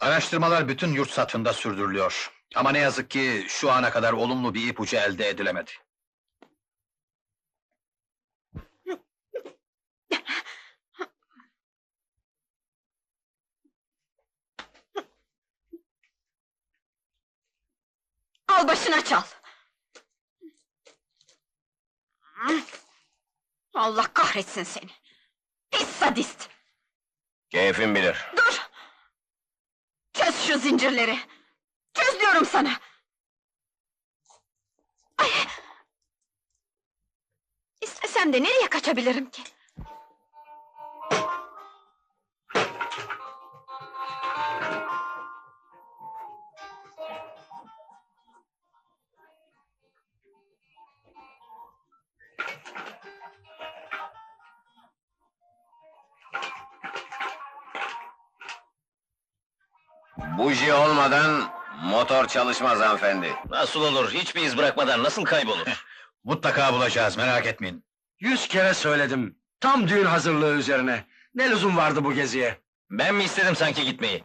Araştırmalar bütün yurt satında sürdürülüyor. Ama ne yazık ki şu ana kadar olumlu bir ipucu elde edilemedi. Al başına çal. Allah kahretsin seni. Pis sadist. Keyfin bilir. Dur! Şu zincirleri! Çöz diyorum sana! Ay! İstesem de nereye kaçabilirim ki? Buji olmadan motor çalışmaz hanımefendi. Nasıl olur? Hiçbir iz bırakmadan nasıl kaybolur? Mutlaka bulacağız, merak etmeyin. Yüz kere söyledim. Tam düğün hazırlığı üzerine. Ne lüzum vardı bu geziye? ben mi istedim sanki gitmeyi?